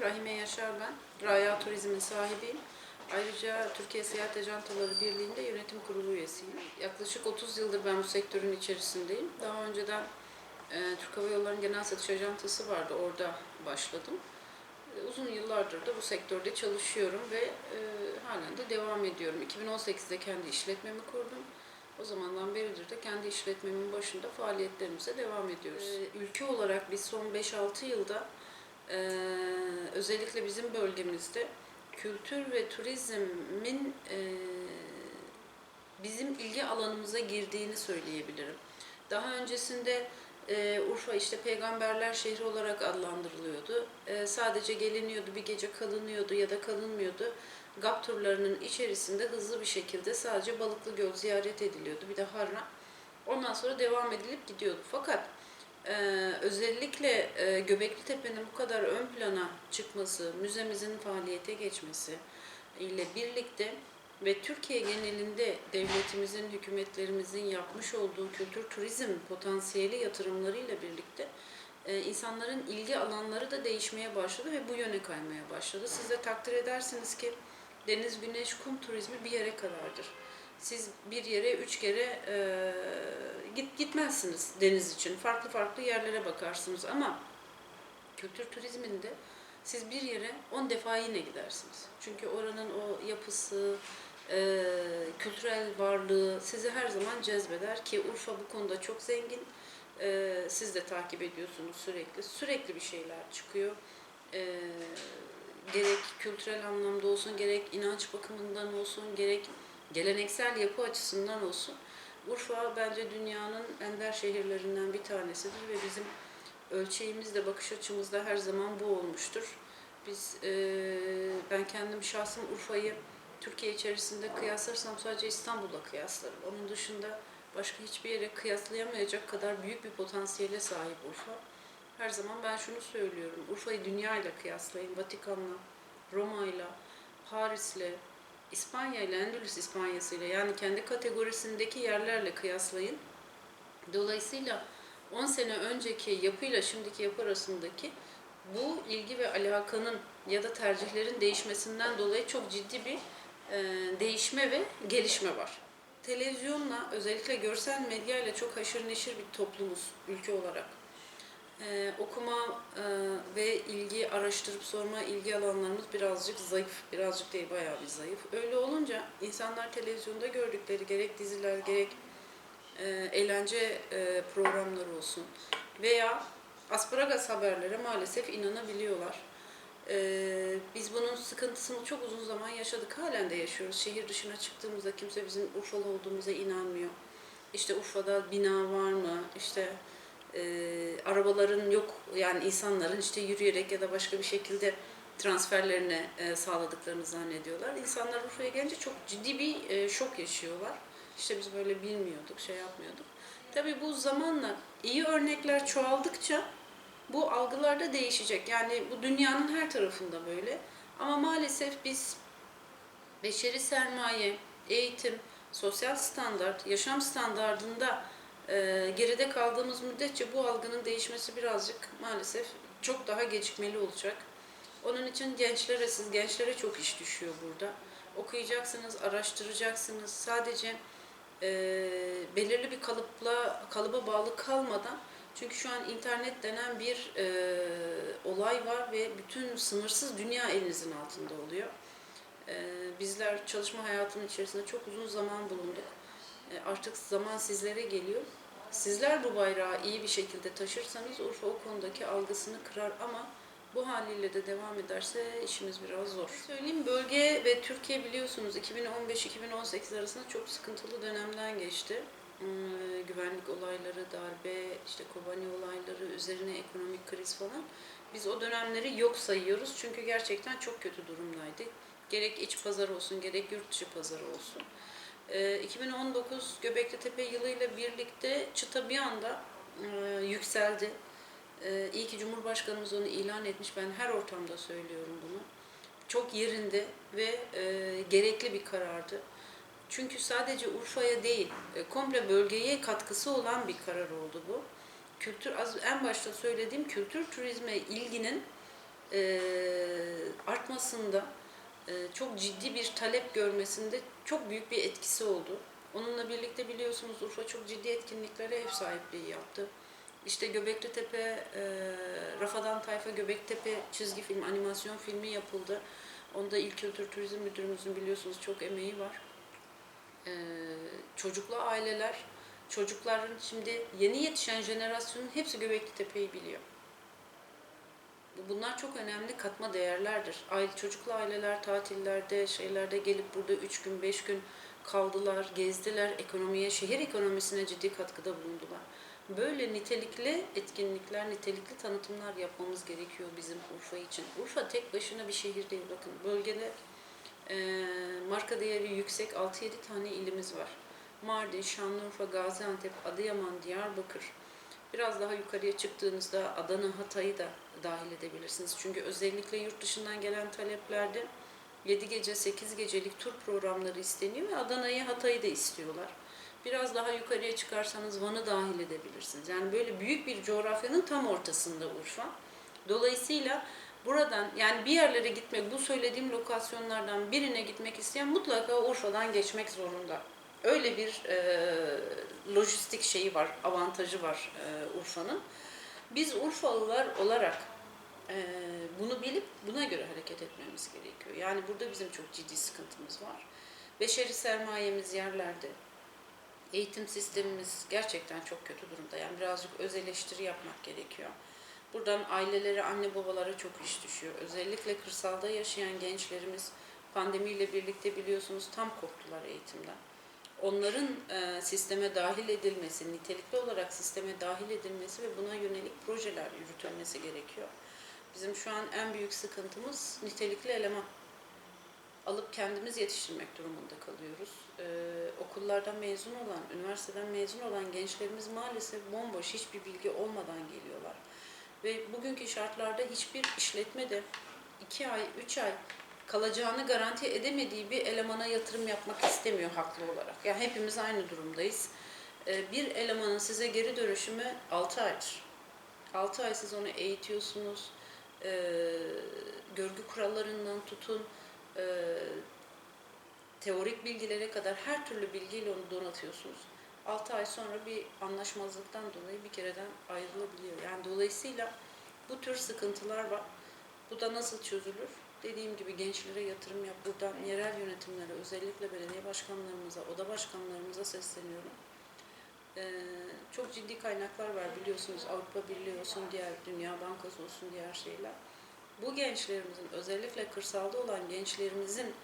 Rahime Yaşar ben. Raya Turizm'in sahibiyim. Ayrıca Türkiye Seyahat Ajantaları Birliği'nde yönetim kurulu üyesiyim. Yaklaşık 30 yıldır ben bu sektörün içerisindeyim. Daha önceden e, Türk Hava Yolları'nın genel satış ajantası vardı. Orada başladım. E, Uzun yıllardır da bu sektörde çalışıyorum ve e, halen de devam ediyorum. 2018'de kendi işletmemi kurdum. O zamandan beridir de kendi işletmemin başında faaliyetlerimize devam ediyoruz. E, ülke olarak biz son 5-6 yılda e, özellikle bizim bölgemizde kültür ve turizmin e, bizim ilgi alanımıza girdiğini söyleyebilirim. Daha öncesinde e, Urfa işte peygamberler şehri olarak adlandırılıyordu. E, sadece geliniyordu, bir gece kalınıyordu ya da kalınmıyordu. GAP turlarının içerisinde hızlı bir şekilde sadece Balıklı Göl ziyaret ediliyordu. Bir de Harran. Ondan sonra devam edilip gidiyordu. Fakat e, özellikle e, Göbekli Tepe'nin bu kadar ön plana çıkması, müzemizin faaliyete geçmesi ile birlikte ve Türkiye genelinde devletimizin, hükümetlerimizin yapmış olduğu kültür turizm potansiyeli yatırımlarıyla birlikte e, insanların ilgi alanları da değişmeye başladı ve bu yöne kaymaya başladı. Siz de takdir edersiniz ki deniz, güneş, kum turizmi bir yere kadardır. Siz bir yere üç kere e, git gitmezsiniz deniz için. Farklı farklı yerlere bakarsınız ama kültür turizminde siz bir yere 10 defa yine gidersiniz. Çünkü oranın o yapısı, e, kültürel varlığı sizi her zaman cezbeder ki Urfa bu konuda çok zengin. E, siz de takip ediyorsunuz sürekli. Sürekli bir şeyler çıkıyor. E, gerek kültürel anlamda olsun, gerek inanç bakımından olsun, gerek geleneksel yapı açısından olsun. Urfa bence dünyanın ender şehirlerinden bir tanesidir ve bizim ölçeğimiz de bakış açımız da her zaman bu olmuştur. Biz, e, ben kendim şahsım Urfa'yı Türkiye içerisinde kıyaslarsam sadece İstanbul'la kıyaslarım. Onun dışında başka hiçbir yere kıyaslayamayacak kadar büyük bir potansiyele sahip Urfa. Her zaman ben şunu söylüyorum. Urfa'yı dünyayla kıyaslayın. Vatikan'la, Roma'yla, Paris'le, İspanya ile Endülüs İspanyası ile yani kendi kategorisindeki yerlerle kıyaslayın. Dolayısıyla 10 sene önceki yapıyla şimdiki yapı arasındaki bu ilgi ve alakanın ya da tercihlerin değişmesinden dolayı çok ciddi bir e, değişme ve gelişme var. Televizyonla özellikle görsel medya ile çok haşır neşir bir toplumuz ülke olarak. Ee, okuma e, ve ilgi, araştırıp sorma ilgi alanlarımız birazcık zayıf. Birazcık değil, bayağı bir zayıf. Öyle olunca insanlar televizyonda gördükleri gerek diziler, gerek e, eğlence e, programları olsun veya asparagas haberlere maalesef inanabiliyorlar. Ee, biz bunun sıkıntısını çok uzun zaman yaşadık. Halen de yaşıyoruz. Şehir dışına çıktığımızda kimse bizim Urfalı olduğumuza inanmıyor. İşte Urfa'da bina var mı? İşte e, arabaların yok yani insanların işte yürüyerek ya da başka bir şekilde transferlerini e, sağladıklarını zannediyorlar. İnsanlar Urfa'ya gelince çok ciddi bir e, şok yaşıyorlar. İşte biz böyle bilmiyorduk, şey yapmıyorduk. Tabii bu zamanla iyi örnekler çoğaldıkça bu algılar da değişecek. Yani bu dünyanın her tarafında böyle. Ama maalesef biz beşeri sermaye, eğitim, sosyal standart, yaşam standardında e, geride kaldığımız müddetçe bu algının değişmesi birazcık maalesef çok daha gecikmeli olacak. Onun için gençlere, siz gençlere çok iş düşüyor burada. Okuyacaksınız, araştıracaksınız. Sadece e, belirli bir kalıpla kalıba bağlı kalmadan çünkü şu an internet denen bir e, olay var ve bütün sınırsız dünya elinizin altında oluyor. E, bizler çalışma hayatının içerisinde çok uzun zaman bulunduk. E, artık zaman sizlere geliyor. Sizler bu bayrağı iyi bir şekilde taşırsanız Urfa o konudaki algısını kırar ama bu haliyle de devam ederse işimiz biraz zor. Söyleyeyim bölge ve Türkiye biliyorsunuz 2015-2018 arasında çok sıkıntılı dönemden geçti. Ee, güvenlik olayları, darbe, işte Kobani olayları, üzerine ekonomik kriz falan. Biz o dönemleri yok sayıyoruz çünkü gerçekten çok kötü durumdaydı. Gerek iç pazar olsun, gerek yurt dışı pazarı olsun. Ee, 2019 Göbekli Tepe yılıyla birlikte çıta bir anda e, yükseldi. Ee, iyi ki Cumhurbaşkanımız onu ilan etmiş. Ben her ortamda söylüyorum bunu. Çok yerinde ve e, gerekli bir karardı. Çünkü sadece Urfa'ya değil, e, komple bölgeye katkısı olan bir karar oldu bu. Kültür, az en başta söylediğim kültür turizme ilginin artmasında çok ciddi bir talep görmesinde çok büyük bir etkisi oldu. Onunla birlikte biliyorsunuz Urfa çok ciddi etkinliklere ev sahipliği yaptı. İşte Göbekli Tepe, e, Rafadan Tayfa Göbektepe çizgi film, animasyon filmi yapıldı. Onda İl Kültür Turizm Müdürümüzün biliyorsunuz çok emeği var. E, çocuklu aileler, çocukların şimdi yeni yetişen jenerasyonun hepsi Göbekli Tepe'yi biliyor. Bunlar çok önemli katma değerlerdir. Aile, çocuklu aileler tatillerde, şeylerde gelip burada üç gün, beş gün kaldılar, gezdiler, ekonomiye, şehir ekonomisine ciddi katkıda bulundular. Böyle nitelikli etkinlikler, nitelikli tanıtımlar yapmamız gerekiyor bizim Urfa için. Urfa tek başına bir şehir değil bakın. Bölgede e, marka değeri yüksek 6-7 tane ilimiz var. Mardin, Şanlıurfa, Gaziantep, Adıyaman, Diyarbakır. Biraz daha yukarıya çıktığınızda Adana, Hatay'ı da dahil edebilirsiniz. Çünkü özellikle yurt dışından gelen taleplerde 7 gece 8 gecelik tur programları isteniyor ve Adana'yı Hatay'ı da istiyorlar. Biraz daha yukarıya çıkarsanız Van'ı dahil edebilirsiniz. Yani böyle büyük bir coğrafyanın tam ortasında Urfa. Dolayısıyla buradan yani bir yerlere gitmek, bu söylediğim lokasyonlardan birine gitmek isteyen mutlaka Urfa'dan geçmek zorunda. Öyle bir e, lojistik şeyi var, avantajı var e, Urfa'nın. Biz Urfalılar olarak bunu bilip buna göre hareket etmemiz gerekiyor. Yani burada bizim çok ciddi sıkıntımız var. Beşeri sermayemiz yerlerde. Eğitim sistemimiz gerçekten çok kötü durumda. Yani birazcık öz eleştiri yapmak gerekiyor. Buradan ailelere, anne babalara çok iş düşüyor. Özellikle kırsalda yaşayan gençlerimiz pandemiyle birlikte biliyorsunuz tam koptular eğitimden. Onların e, sisteme dahil edilmesi, nitelikli olarak sisteme dahil edilmesi ve buna yönelik projeler yürütülmesi gerekiyor. Bizim şu an en büyük sıkıntımız nitelikli eleman. Alıp kendimiz yetiştirmek durumunda kalıyoruz. Ee, okullardan mezun olan, üniversiteden mezun olan gençlerimiz maalesef bomboş, hiçbir bilgi olmadan geliyorlar. Ve bugünkü şartlarda hiçbir işletme de iki ay, üç ay kalacağını garanti edemediği bir elemana yatırım yapmak istemiyor haklı olarak. Yani hepimiz aynı durumdayız. Ee, bir elemanın size geri dönüşümü 6 aydır. 6 ay siz onu eğitiyorsunuz, e, görgü kurallarından tutun, e, teorik bilgilere kadar her türlü bilgiyle onu donatıyorsunuz. 6 ay sonra bir anlaşmazlıktan dolayı bir kereden ayrılabiliyor. Yani dolayısıyla bu tür sıkıntılar var. Bu da nasıl çözülür? Dediğim gibi gençlere yatırım yap. Buradan yerel yönetimlere, özellikle belediye başkanlarımıza, oda başkanlarımıza sesleniyorum. Ee, çok ciddi kaynaklar var biliyorsunuz Avrupa Birliği olsun, diğer Dünya Bankası olsun, diğer şeyler. Bu gençlerimizin, özellikle kırsalda olan gençlerimizin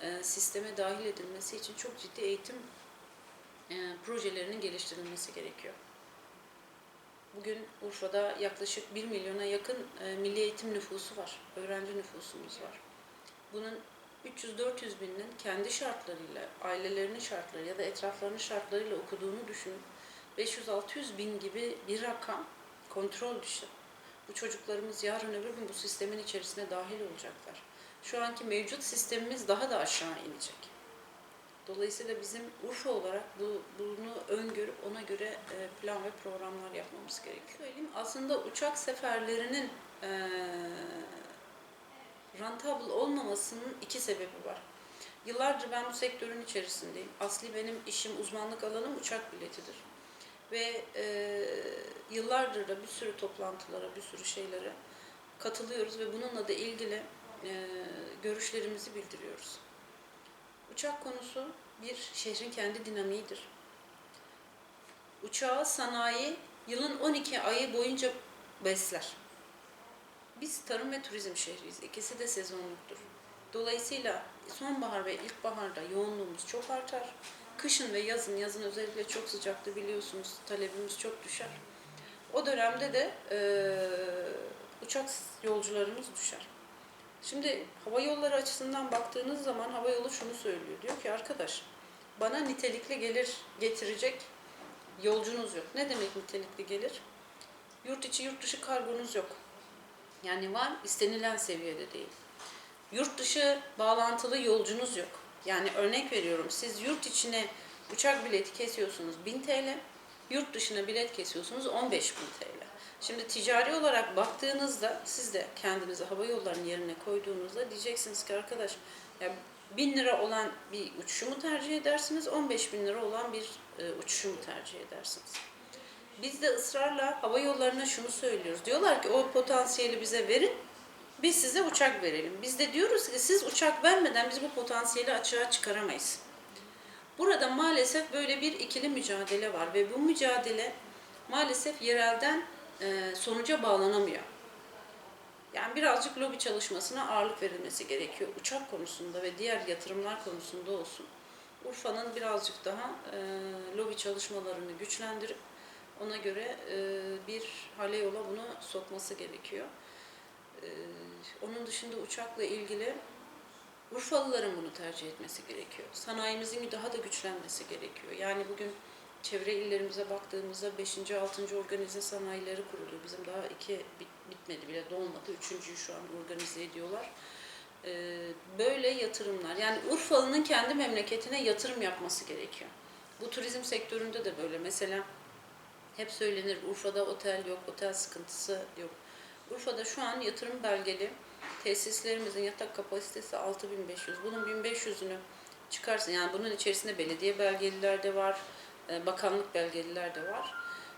e, sisteme dahil edilmesi için çok ciddi eğitim e, projelerinin geliştirilmesi gerekiyor. Bugün Urfa'da yaklaşık 1 milyona yakın e, milli eğitim nüfusu var, öğrenci nüfusumuz var. Bunun 300-400 binin kendi şartlarıyla, ailelerinin şartları ya da etraflarının şartlarıyla okuduğunu düşünün. 500-600 bin gibi bir rakam kontrol dışı. Bu çocuklarımız yarın öbür gün bu sistemin içerisine dahil olacaklar. Şu anki mevcut sistemimiz daha da aşağı inecek. Dolayısıyla bizim Urfa olarak bu, bunu öngörüp ona göre e, plan ve programlar yapmamız gerekiyor. Söyleyeyim, aslında uçak seferlerinin e, rentable olmamasının iki sebebi var. Yıllardır ben bu sektörün içerisindeyim. Asli benim işim, uzmanlık alanım uçak biletidir. Ve e, yıllardır da bir sürü toplantılara, bir sürü şeylere katılıyoruz ve bununla da ilgili e, görüşlerimizi bildiriyoruz. Uçak konusu bir şehrin kendi dinamiğidir. Uçağı sanayi yılın 12 ayı boyunca besler. Biz tarım ve turizm şehriyiz. İkisi de sezonluktur. Dolayısıyla sonbahar ve ilkbaharda yoğunluğumuz çok artar. Kışın ve yazın, yazın özellikle çok sıcakta biliyorsunuz talebimiz çok düşer. O dönemde de e, uçak yolcularımız düşer. Şimdi hava yolları açısından baktığınız zaman hava yolu şunu söylüyor. Diyor ki arkadaş bana nitelikli gelir getirecek yolcunuz yok. Ne demek nitelikli gelir? Yurt içi yurt dışı kargonuz yok. Yani var istenilen seviyede değil. Yurt dışı bağlantılı yolcunuz yok. Yani örnek veriyorum siz yurt içine uçak bileti kesiyorsunuz 1000 TL. Yurt dışına bilet kesiyorsunuz 15 bin TL. Şimdi ticari olarak baktığınızda siz de kendinizi hava yollarının yerine koyduğunuzda diyeceksiniz ki arkadaş ya 1000 lira olan bir uçuşu mu tercih edersiniz 15 bin lira olan bir e, uçuşu mu tercih edersiniz? Biz de ısrarla hava yollarına şunu söylüyoruz. Diyorlar ki o potansiyeli bize verin biz size uçak verelim. Biz de diyoruz ki siz uçak vermeden biz bu potansiyeli açığa çıkaramayız. Burada maalesef böyle bir ikili mücadele var ve bu mücadele maalesef yerelden e, sonuca bağlanamıyor. Yani birazcık lobi çalışmasına ağırlık verilmesi gerekiyor. Uçak konusunda ve diğer yatırımlar konusunda olsun. Urfa'nın birazcık daha e, lobi çalışmalarını güçlendirip ona göre e, bir hale yola bunu sokması gerekiyor. E, onun dışında uçakla ilgili Urfalıların bunu tercih etmesi gerekiyor. Sanayimizin daha da güçlenmesi gerekiyor. Yani bugün çevre illerimize baktığımızda 5. 6. organize sanayileri kuruluyor. Bizim daha iki bit- bitmedi bile dolmadı. Üçüncüyü şu an organize ediyorlar. Ee, böyle yatırımlar yani Urfalı'nın kendi memleketine yatırım yapması gerekiyor. Bu turizm sektöründe de böyle. Mesela hep söylenir Urfa'da otel yok, otel sıkıntısı yok. Urfa'da şu an yatırım belgeli tesislerimizin yatak kapasitesi 6500. Bunun 1500'ünü çıkarsın. Yani bunun içerisinde belediye belgeliler de var, e, bakanlık belgeliler de var.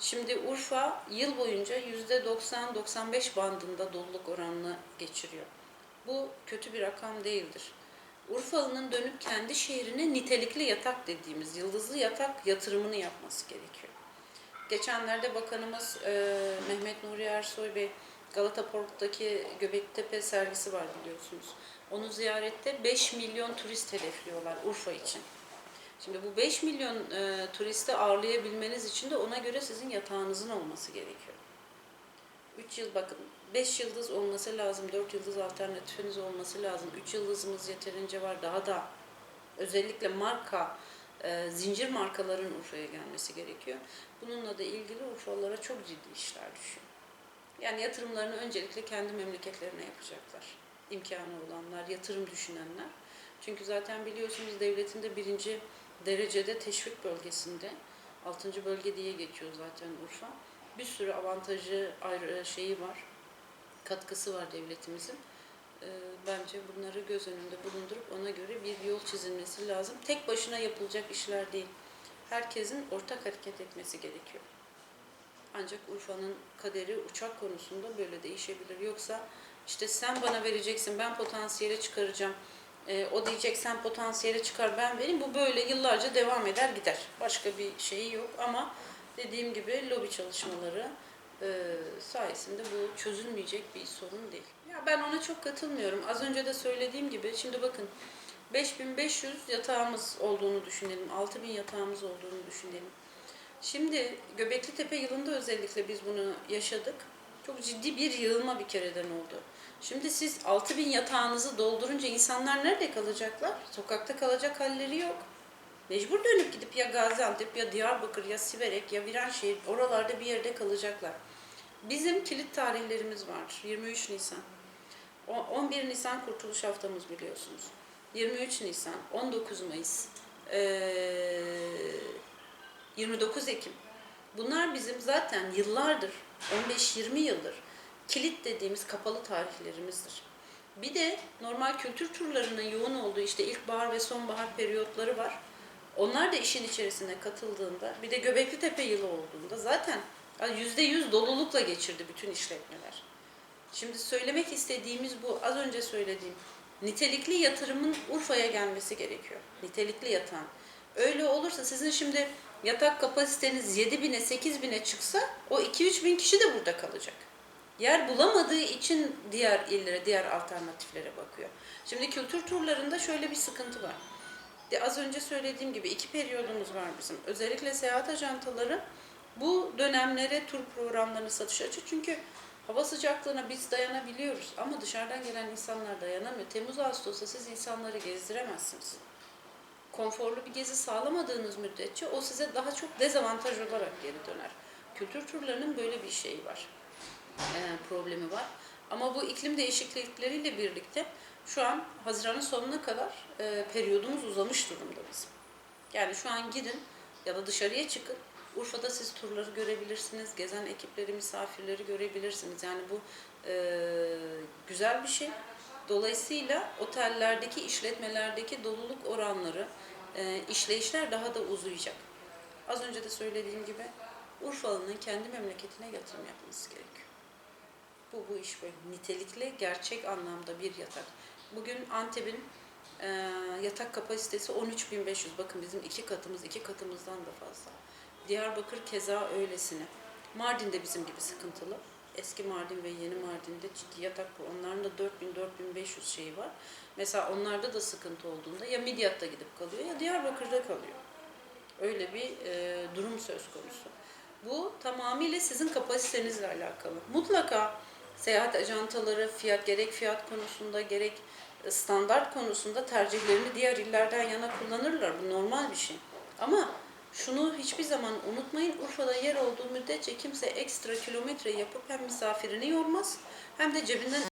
Şimdi Urfa yıl boyunca %90-95 bandında doluluk oranını geçiriyor. Bu kötü bir rakam değildir. Urfalı'nın dönüp kendi şehrine nitelikli yatak dediğimiz yıldızlı yatak yatırımını yapması gerekiyor. Geçenlerde Bakanımız e, Mehmet Nuri Ersoy Bey Galata Port'taki Göbektepe sergisi var biliyorsunuz. Onu ziyarette 5 milyon turist hedefliyorlar Urfa için. Şimdi bu 5 milyon e, turisti ağırlayabilmeniz için de ona göre sizin yatağınızın olması gerekiyor. 3 yıl bakın 5 yıldız olması lazım, 4 yıldız alternatifiniz olması lazım. 3 yıldızımız yeterince var. Daha da özellikle marka, e, zincir markaların Urfa'ya gelmesi gerekiyor. Bununla da ilgili Urfalılara çok ciddi işler düşüyor. Yani yatırımlarını öncelikle kendi memleketlerine yapacaklar. İmkanı olanlar, yatırım düşünenler. Çünkü zaten biliyorsunuz devletin de birinci derecede teşvik bölgesinde, altıncı bölge diye geçiyor zaten Urfa. Bir sürü avantajı, ayrı şeyi var, katkısı var devletimizin. Ee, Bence bunları göz önünde bulundurup ona göre bir yol çizilmesi lazım. Tek başına yapılacak işler değil. Herkesin ortak hareket etmesi gerekiyor. Ancak Urfa'nın kaderi uçak konusunda böyle değişebilir. Yoksa işte sen bana vereceksin, ben potansiyele çıkaracağım. Ee, o diyecek sen potansiyele çıkar, ben vereyim. Bu böyle yıllarca devam eder gider. Başka bir şeyi yok ama dediğim gibi lobi çalışmaları e, sayesinde bu çözülmeyecek bir sorun değil. Ya ben ona çok katılmıyorum. Az önce de söylediğim gibi şimdi bakın 5500 yatağımız olduğunu düşünelim. 6000 yatağımız olduğunu düşünelim. Şimdi Göbekli Tepe yılında özellikle biz bunu yaşadık. Çok ciddi bir yığılma bir kereden oldu. Şimdi siz 6000 yatağınızı doldurunca insanlar nerede kalacaklar? Sokakta kalacak halleri yok. Mecbur dönüp gidip ya Gaziantep ya Diyarbakır ya Siverek ya Viranşehir oralarda bir yerde kalacaklar. Bizim kilit tarihlerimiz var. 23 Nisan. O- 11 Nisan Kurtuluş Haftamız biliyorsunuz. 23 Nisan, 19 Mayıs, ee, 29 Ekim. Bunlar bizim zaten yıllardır, 15-20 yıldır kilit dediğimiz kapalı tarihlerimizdir. Bir de normal kültür turlarının yoğun olduğu işte ilkbahar ve sonbahar periyotları var. Onlar da işin içerisine katıldığında, bir de Göbekli Tepe yılı olduğunda zaten %100 dolulukla geçirdi bütün işletmeler. Şimdi söylemek istediğimiz bu, az önce söylediğim nitelikli yatırımın Urfa'ya gelmesi gerekiyor. Nitelikli yatağın. Öyle olursa sizin şimdi yatak kapasiteniz 7 bine 8 bine çıksa o 2-3 bin kişi de burada kalacak. Yer bulamadığı için diğer illere, diğer alternatiflere bakıyor. Şimdi kültür turlarında şöyle bir sıkıntı var. De az önce söylediğim gibi iki periyodumuz var bizim. Özellikle seyahat ajantaları bu dönemlere tur programlarını satış açıyor. Çünkü hava sıcaklığına biz dayanabiliyoruz ama dışarıdan gelen insanlar dayanamıyor. Temmuz Ağustos'ta siz insanları gezdiremezsiniz. Konforlu bir gezi sağlamadığınız müddetçe o size daha çok dezavantaj olarak geri döner. Kültür turlarının böyle bir şeyi var. e, problemi var. Ama bu iklim değişiklikleriyle birlikte şu an Haziran'ın sonuna kadar e, periyodumuz uzamış durumda bizim. Yani şu an gidin ya da dışarıya çıkın. Urfa'da siz turları görebilirsiniz, gezen ekipleri, misafirleri görebilirsiniz. Yani bu e, güzel bir şey. Dolayısıyla otellerdeki, işletmelerdeki doluluk oranları, e, işleyişler daha da uzayacak. Az önce de söylediğim gibi Urfalı'nın kendi memleketine yatırım yapması gerekiyor. Bu, bu iş böyle. Nitelikli, gerçek anlamda bir yatak. Bugün Antep'in e, yatak kapasitesi 13.500. Bakın bizim iki katımız, iki katımızdan da fazla. Diyarbakır keza öylesine. Mardin de bizim gibi sıkıntılı. Eski Mardin ve yeni Mardin'de ciddi yatak. Onların da 4000-4500 şeyi var. Mesela onlarda da sıkıntı olduğunda ya Midyat'ta gidip kalıyor ya Diyarbakır'da kalıyor. Öyle bir e, durum söz konusu. Bu tamamıyla sizin kapasitenizle alakalı. Mutlaka seyahat ajantaları fiyat gerek fiyat konusunda gerek standart konusunda tercihlerini diğer illerden yana kullanırlar. Bu normal bir şey. Ama şunu hiçbir zaman unutmayın. Urfa'da yer olduğu müddetçe kimse ekstra kilometre yapıp hem misafirini yormaz hem de cebinden